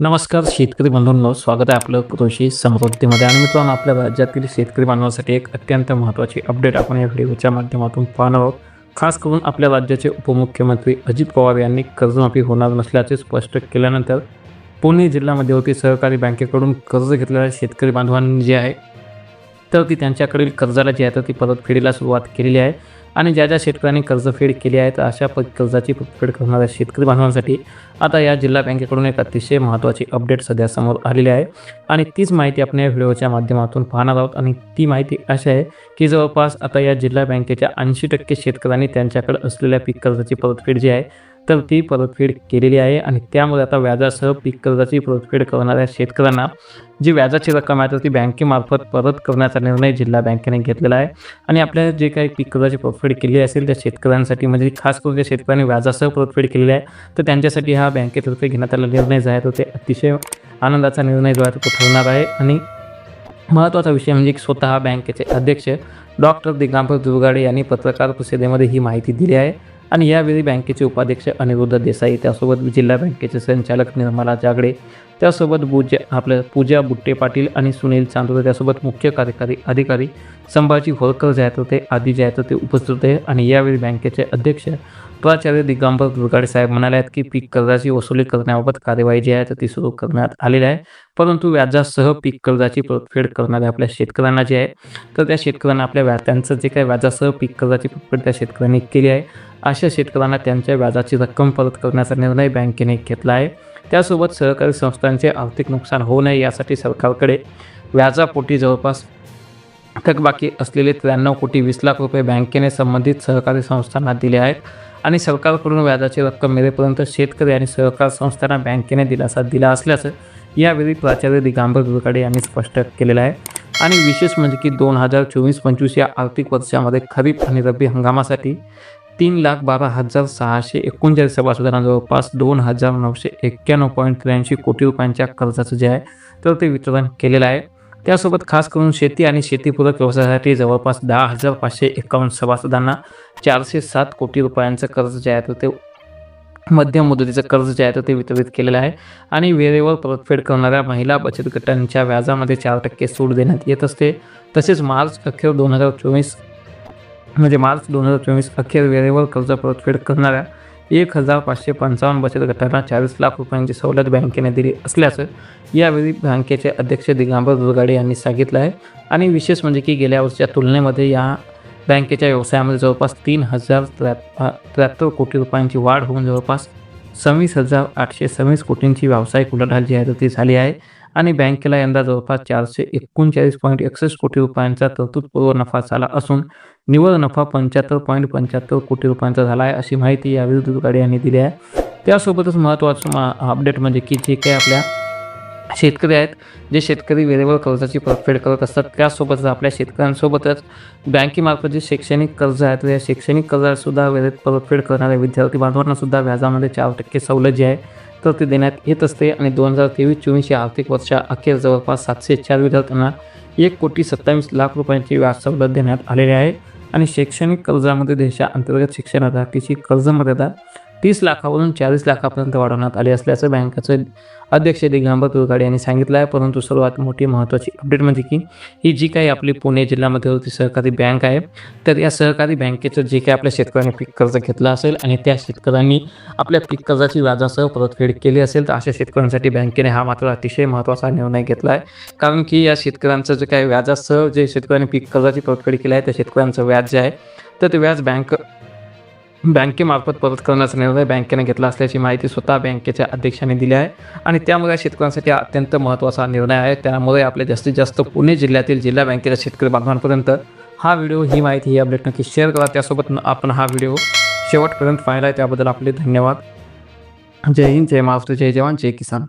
नमस्कार शेतकरी बंधूंनो. स्वागत आहे आपलं कृषी समृद्धीमध्ये. आणि मित्रांनो आपल्या राज्यातील शेतकरी बांधवांसाठी एक अत्यंत महत्त्वाची अपडेट आपण या व्हिडिओच्या माध्यमातून पाहणार आहोत. खास करून आपल्या राज्याचे उपमुख्यमंत्री अजित पवार यांनी कर्जमाफी होणार नसल्याचे स्पष्ट केल्यानंतर पुणे जिल्हा मध्यवर्ती सहकारी बँकेकडून कर्ज घेतलेल्या शेतकरी बांधवांनी जे आहे तर ती त्यांच्याकडील कर्जाला जी आहे तर ती परतफेडीला सुरुवात केलेली आहे. आणि ज्या ज्या शेतकऱ्यांनी कर्जफेड केली आहे तर अशा प कर्जाची परतफेड करणाऱ्या शेतकरी बांधवांसाठी आता या जिल्हा बँकेकडून एक अतिशय महत्त्वाची अपडेट सध्या समोर आलेली आहे. आणि तीच माहिती आपण या व्हिडिओच्या माध्यमातून पाहणार आहोत. आणि ती माहिती अशी आहे की जवळपास आता या जिल्हा बँकेच्या ऐंशी टक्के शेतकऱ्यांनी त्यांच्याकडे असलेल्या पीक कर्जाची परतफेड जी आहे तर ती परतफेड केलेली आहे आणि त्यामुळे आता व्याजासह पीक कर्जाची परतफेड करणाऱ्या शेतकऱ्यांना जी व्याजाची रक्कम आहे तर ती बँकेमार्फत परत करण्याचा निर्णय जिल्हा बँकेने घेतलेला आहे. आणि आपल्या जे काही पीक कर्जाची परतफेड केली असेल त्या शेतकऱ्यांसाठी म्हणजे खास करून ज्या शेतकऱ्यांनी व्याजासह परतफेड केलेली आहे तर त्यांच्यासाठी हा बँकेतर्फे घेण्यात आलेला निर्णय जो आहे तो ते अतिशय आनंदाचा निर्णय जो आहे तो ठरणार आहे. आणि महत्त्वाचा विषय म्हणजे स्वतः बँकेचे अध्यक्ष डॉक्टर दिगांबर दुर्गाडे यांनी पत्रकार परिषदेमध्ये ही माहिती दिली आहे. आणि यावेळी बँकेचे उपाध्यक्ष अनिरुद्ध देसाई त्यासोबत जिल्हा बँकेचे संचालक निर्मला जागडे त्यासोबत पूजा आपलं पूजा बुट्टे पाटील आणि सुनील चांदोरे त्यासोबत मुख्य कार्यकारी अधिकारी संभाजी होळकर जे आहेत ते आदी जे आहेत ते उपस्थित होते. आणि यावेळी बँकेचे अध्यक्ष प्राचार्य दिगंबर दुर्गाडे साहेब म्हणाले आहेत की पीक कर्जाची वसुली करण्याबाबत कार्यवाही जी आहे तर ती सुरू करण्यात आलेली आहे. परंतु व्याजासह पीक कर्जाची परतफेड करणाऱ्या आपल्या शेतकऱ्यांना जे आहे तर त्या शेतकऱ्यांना आपल्या व्या त्यांचं जे काही व्याजासह पीक कर्जाची परतफेड त्या शेतकऱ्यांनी केली आहे. अशा शेतकऱ्यांना त्यांच्या व्याजाची रक्कम परत करण्याचा निर्णय बँकेने घेतला आहे. त्यासोबत सहकारी संस्थांचे आर्थिक नुकसान होऊ नये यासाठी सरकारकडे व्याजापोटी जवळपास थकबाकी असलेले त्र्याण्णव कोटी वीस लाख रुपये बँकेने संबंधित सहकारी संस्थांना दिले आहेत आणि सरकारकडून व्याजाची रक्कम मिळेपर्यंत शेतकरी आणि सहकार संस्थांना बँकेने दिलासा दिला असल्याचं यावेळी प्राचार्य दिगांबर दुर्गाडे यांनी स्पष्ट केलेलं आहे. आणि विशेष म्हणजे की दोन हजार चोवीस पंचवीस या आर्थिक वर्षामध्ये खरीप आणि रब्बी हंगामासाठी तीन लाख बारा हजार सहाशे एकोणचाळीस सभासदांना जवळपास दोन हजार नऊशे एक्क्याण्णव पॉईंट त्र्याऐंशी कोटी रुपयांच्या कर्जाचं जे आहे तर ते वितरण केलेलं आहे. त्यासोबत खास करून शेती आणि शेतीपूरक व्यवसायासाठी जवळपास दहा हजार पाचशे एकावन्न सभासदांना चारशे सात कोटी रुपयांचं कर्ज जे आहे तर ते मध्यम मुदतीचं कर्ज जे आहे तर ते वितरित केलेलं आहे. आणि वेळेवर परतफेड करणाऱ्या महिला बचत गटांच्या व्याजामध्ये चार टक्के सूट देण्यात येत असते. तसेच मार्च अखेर दोन हजार चोवीस म्हणजे मार्च दोन हजार चोवीस अखेर वेळेवर कर्ज परतफेड करणाऱ्या एक हजार पाचशे पंचावन्न बचत गटांना चाळीस लाख रुपयांची सवलत बँकेने दिली असल्याचं यावेळी बँकेचे अध्यक्ष दिगांबर दुर्गाडे यांनी सांगितलं आहे. आणि विशेष म्हणजे की गेल्या वर्षीच्या तुलनेमध्ये या बँकेच्या व्यवसायामध्ये जवळपास तीन हजार त्र्या त्र्याहत्तर कोटी रुपयांची वाढ होऊन जवळपास सव्वीस हजार आठशे सव्वीस कोटींची व्यावसायिक उलाढाल जी आहे ती झाली आहे. आणि बँकेला यंदा जवळपास चारशे एकोणचाळीस पॉईंट एकसष्ट कोटी रुपयांचा तरतूदपूर्व नफा झाला असून निव्वळ नफा पंच्याहत्तर पॉईंट पंच्याहत्तर कोटी रुपयांचा झाला आहे अशी माहिती यावेळी दुर्गाडे यांनी दिली आहे. त्यासोबतच महत्त्वाचं मा अपडेट म्हणजे की जे काही आपल्या शेतकरी आहेत जे शेतकरी वेळेवर कर्जाची परतफेड करत असतात त्यासोबतच आपल्या शेतकऱ्यांसोबतच बँकेमार्फत जे शैक्षणिक कर्ज आहे तर या शैक्षणिक कर्जासुद्धा वेळेत परतफेड करणाऱ्या विद्यार्थी बांधवांनासुद्धा व्याजामध्ये चार टक्के सवलत जी आहे तर ते देण्यात येत असते आणि दोन हजार तेवीस चोवीस या आर्थिक वर्षा अखेर जवळपास सातशे चार विद्यार्थ्यांना एक कोटी सत्तावीस लाख रुपयांची व्याज सवलत देण्यात आलेली आहे. आणि शैक्षणिक कर्जामध्ये देशाअंतर्गत शिक्षणासाठीची कर्ज मर्यादा तीस लाखावरून चाळीस लाखापर्यंत वाढवण्यात आले असल्याचं बँकेचे अध्यक्ष दिगंबर तुरगाडे यांनी सांगितलं आहे. परंतु सर्वात मोठी महत्त्वाची अपडेट म्हणजे की ही जी काही आपली पुणे जिल्ह्यामध्ये होती सहकारी बँक आहे तर या सहकारी बँकेचं जे काही आपल्या शेतकऱ्यांनी पीक कर्ज घेतलं असेल आणि त्या शेतकऱ्यांनी आपल्या पीक कर्जाची व्याजासह परतफेड केली असेल तर अशा शेतकऱ्यांसाठी बँकेने हा मात्र अतिशय महत्त्वाचा निर्णय घेतला आहे. कारण की या शेतकऱ्यांचं जे काही व्याजासह जे शेतकऱ्यांनी पीक कर्जाची परतफेड केली आहे त्या शेतकऱ्यांचं व्याज जे आहे तर ते व्याज बँक बँकेमार्फत परत करण्याचा निर्णय बँकेने घेतला असल्याची माहिती स्वतः बँकेच्या अध्यक्षांनी दिली आहे. आणि त्यामुळे या शेतकऱ्यांसाठी अत्यंत महत्त्वाचा निर्णय आहे. त्यामुळे आपल्या जास्तीत जास्त पुणे जिल्ह्यातील जिल्हा बँकेच्या शेतकरी बांधवांपर्यंत हा व्हिडिओ ही माहिती ही अपडेट नक्की शेअर करा. त्यासोबत आपण हा व्हिडिओ शेवटपर्यंत पाहिला आहे. त्याबद्दल आपले धन्यवाद. जय हिंद जय महाराष्ट्र जय जवान जय किसान.